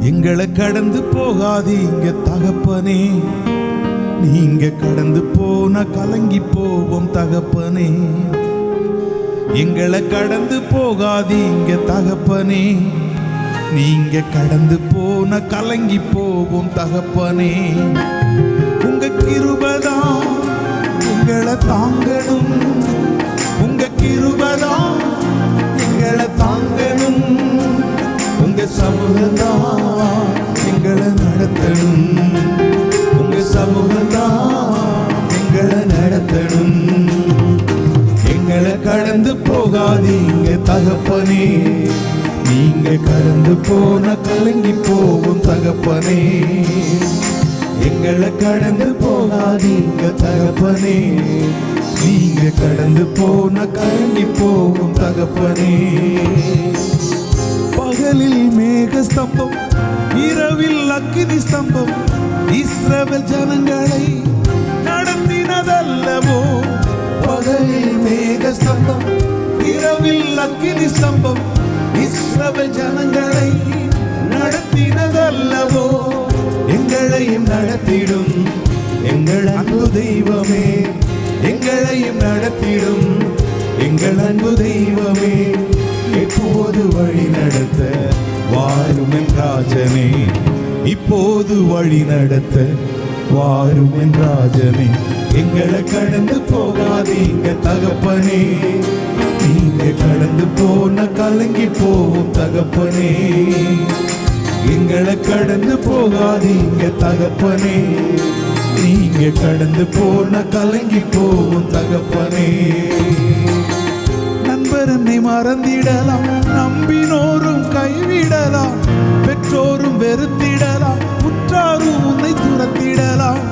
எங்களை கடந்து போகாதீங்க தகப்பனே. நீங்க கடந்து போன கலங்கி போவோம் தகப்பனே. எங்களை கடந்து போகாதீங்க தகப்பனே. நீங்க கடந்து போன கலங்கி போவோம் தகப்பனே. உங்க கிருபதான் எங்களை தாங்கணும். உங்க கிருபதான் எங்களை தாங்கணும். சமூகம்தான் எங்களை நடத்தணும் உங்க சமூகம்தான் எங்களை நடத்தணும் எங்களை கடந்து போகாதீங்க தகப்பனே நீங்க கடந்து போன கலங்கி போகும் தகப்பனே எங்களை கடந்து போகாதீங்க தகப்பனே. நீங்க கடந்து போன கலங்கி போகும் தகப்பனே. பகலில் மேக ஸ்தம்பம் இரவில் அக்கினி ஸ்தம்பம் இஸ்ரவேல் ஜனங்களை நடத்தினதல்லவோ? பகலில் மேக ஸ்தம்பம் இரவில் அக்கினி ஸ்தம்பம் இஸ்ரவேல் ஜனங்களை நடத்தினதல்லவோ? எங்களையும் நடத்திடும் எங்கள் அன்பு தெய்வமே எங்களையும் நடத்திடும் எங்கள் அன்பு தெய்வமே. எப்போது வழி நடத்த வாரும் ராஜனே இப்போது வழி நடத்த வாரும் ராஜனே எங்களை கடந்து போகாதீங்க தகப்பனே. நீங்க கடந்து போன கலங்கி போகும் தகப்பனே. எங்களை கடந்து போகாதீங்க தகப்பனே. நீங்க கடந்து போன கலங்கி போகும் தகப்பனே. மறந்திடலாம் நம்பினோரும் கைவிடலாம் பெற்றோரும் வெறுத்திடலாம் உற்றாரும் உன்னை துரத்திடலாம்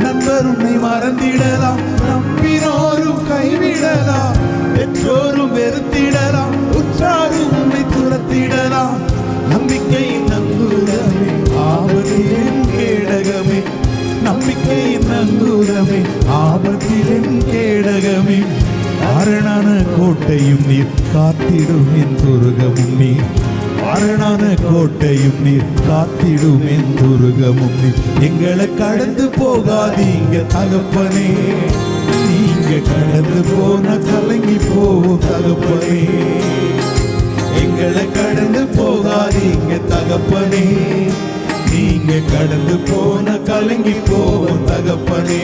நண்பர் உன்னை மறந்திடலாம் நம்பினோரும் கைவிடலாம் பெற்றோரும் வெறுத்திடலாம் உற்றாரும் உன்னை துரத்திடலாம். நம்பிக்கையின் நங்கூரமே ஆபத்திலும் கேடகமே. நம்பிக்கையின் நங்கூரமே ஆபத்திலும் கேடகமே. அரணான கோட்டையும் நீர் காத்திடும் என் துருகமும் நீர். அரணான கோட்டையும் நீர். காத்திடும் என் துருகமும் நீர். எங்களை கடந்து போகாதீங்க தகப்பனே. நீங்க கடந்து போன கலங்கி போவோம் தகப்பனே. எங்களை கடந்து போகாதீங்க தகப்பனே. நீங்க கடந்து போன கலங்கி போவோம் தகப்பனே.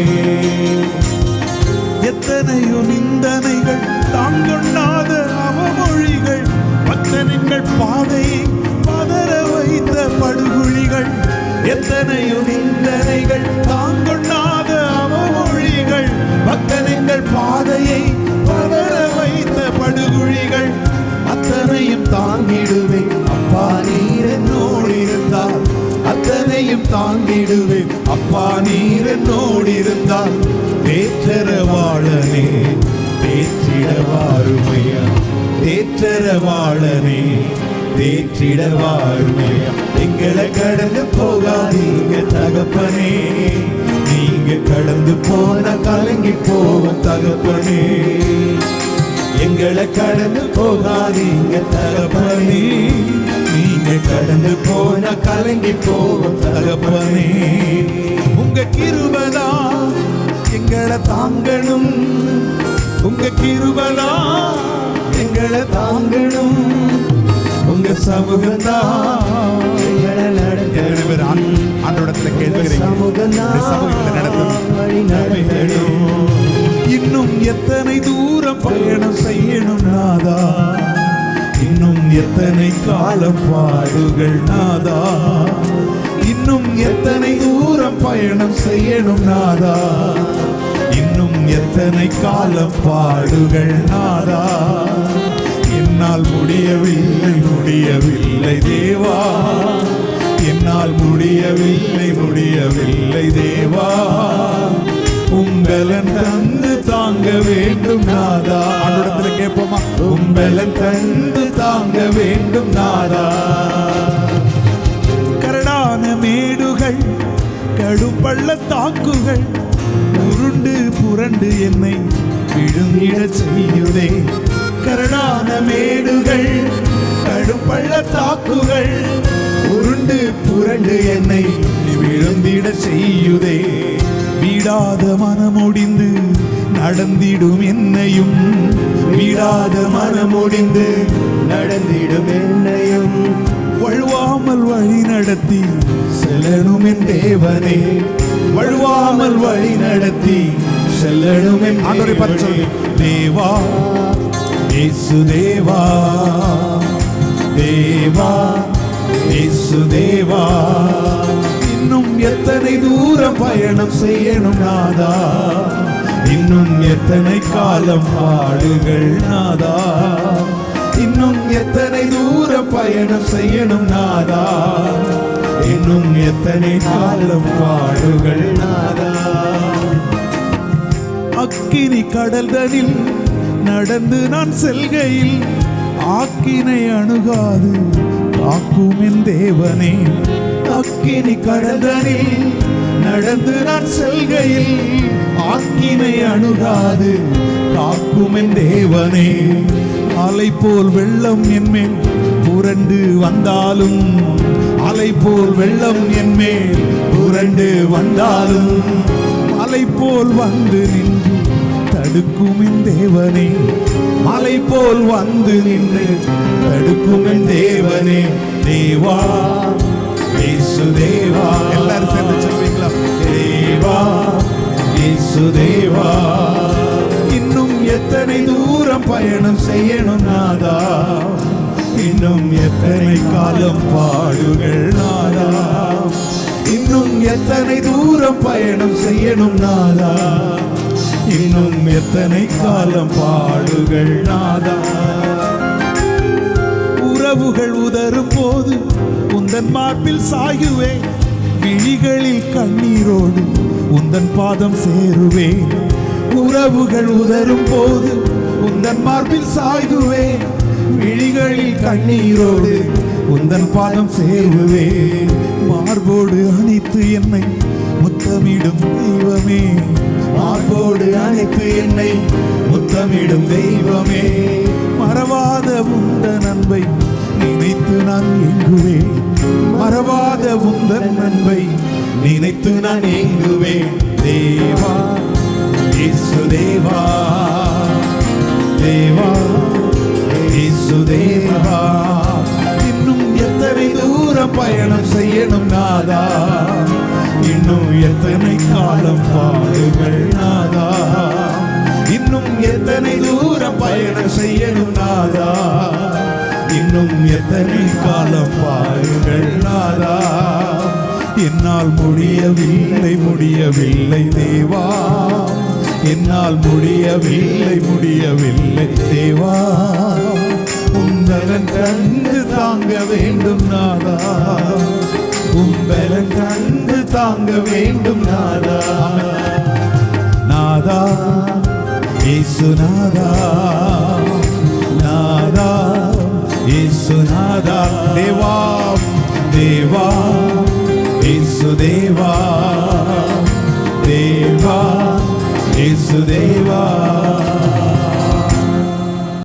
எத்தனையோ நிந்தனைகள் தாங்கொண்டாத அவமொழிகள் பக்தனங்கள் பாதையை பதற வைத்த படுகுழிகள். எத்தனையோ நிந்தனைகள் தாங்கொண்ணாத அவமொழிகள். பக்தனங்கள் பாதையை பதற வைத்த படுகுழிகள். அத்தனையும் தாங்கிடுவேன். அப்பா நீரன்னோடு இருந்தால் அத்தனையும் தாங்கிடுவேன். அப்பா நீர் என்னோடு இருந்தால் பேச்சிட வாருமையா. தேற்றரவாளனே தேற்றிடவாருமையா எங்களை கடந்து போகாதீங்க தகப்பனே. நீங்க கடந்து போன கலங்கி போவோம் தகப்பனே. எங்களை கடந்து போகாதீங்க தகப்பனே. நீங்க கடந்து போன கலங்கி போவோம் தகப்பனே. உங்க கிருபதா எங்களை தாங்கணும். உங்க கிருபதா தாங்கணும் உங்க நடத்தணும் ஆண்டோடத்துல கேட்கிறீங்க சமூகத்தை நடத்தணும். இன்னும் எத்தனை தூரம் பயணம் செய்யணும் நாதா? இன்னும் எத்தனை காலம் பாடுகள் நாதா? இன்னும் எத்தனை தூரம் பயணம் செய்யணும் நாதா? இன்னும் எத்தனை பாடுகள் நாதா? என்னால் முடியவில்லை முடியவில்லை தேவா. என்னால் முடியவில்லை முடியவில்லை தேவா. உங்களன் தந்து தாங்க வேண்டும் நாதா. ஆண்டோடத்துல கேட்போமா? உங்களன் தந்து தாங்க வேண்டும் நாதா. கரடான மேடுகள் கடும் பள்ளத்தாக்குகள் உருண்டு புரண்டு என்னை விழுங்கிட செய்யுதே. கரடான மேடுகள் கடும் பள்ளத்தாக்குகள் உருண்டு புரண்டு என்னை விழுந்திட செய்யுதே. வீடாத மனமுடிந்து நடந்திடும் என்னையும் வீடாத மனமுடிந்து நடந்திடும் என்னையும். வழுவாமல் வழி நடத்தி செல்லணும் என் தேவனே. வழுவாமல் வழி நடத்தி செல்லணும் என். தேவா இயேசு தேவா தேவா இயேசு தேவா. இன்னும் எத்தனை தூரம் பயணம் செய்யணும் நாதா? இன்னும் எத்தனை காலம் பாடுகள் நாதா? இன்னும் எத்தனை தூரம் பயணம் செய்யணும் நாதா? இன்னும் எத்தனை காலம் பாடுகள் நாதா? அக்கினி கடல்தனில் நடந்து நான் செல்கையில் ஆக்கினை அணுகாது. காக்கும் என் தேவனே அக்கினி கடலில் நடந்து நான் செல்கையில் ஆக்கினை அணுகாது. காக்கும் என் தேவனே அலை போல் வெள்ளம் என்மேல் புரண்டு வந்தாலும் அலை போல் வெள்ளம் என்மேல் புரண்டு வந்தாலும் அலை போல் வந்து நின்று தடுக்கும் தேவனே. மலை போல் வந்து நின்று தடுக்கும் தேவனே. தேவா இயேசு தேவா. எல்லாரும் சேர்ந்து சொல்வீங்களா தேவா இயேசு தேவா. இன்னும் எத்தனை தூரம் பயணம் செய்யணும் நாதா? இன்னும் எத்தனை காலம் பாடுகள் நாதா? இன்னும் எத்தனை தூரம் பயணம் செய்யணும் நாதா? இன்னும் எத்தனை காலம் பாடுகள் நாதா? உறவுகள் உதரும் போது உந்தன் மார்பில் சாயுவேன் விழிகளில் கண்ணீரோடு உந்தன் பாதம் சேருவேன் உறவுகள் உதரும் போது உந்தன் மார்பில் சாய்துவேன் விழிகளில் கண்ணீரோடு உந்தன் பாதம் சேருவேன் மார்போடு அணைத்து என்னை முத்தமிடும் தெய்வமே. மார்போடு அணைத்து என்னை முத்தமிடும் தெய்வமே. மறவாத உந்தன் அன்பை நினைத்து நான் ஏங்குவேன். மறவாத உந்தன் அன்பை நினைத்து நான் ஏங்குவேன். தேவா இயேசு தேவா. தேவா இயேசு தேவா. இன்னும் எத்தனை தூரம் பயணம் செய்யணும் நாதா? இன்னும் எத்தனை காலம் பாடுகள் நாதா? இன்னும் எத்தனை தூரம் பயணம் செய்யணும் நாதா? இன்னும் எத்தனை காலம் பாடுகள் நாதா? என்னால் முடியவில்லை முடியவில்லை தேவா. என்னால் முடியவில்லை முடியவில்லை தேவா. உந்தலன் கண்டு தாங்க வேண்டும் நாதா. உம்பலன் கண்டு தாங்க வேண்டும் நாதா. நாதா இயேசு நாதா.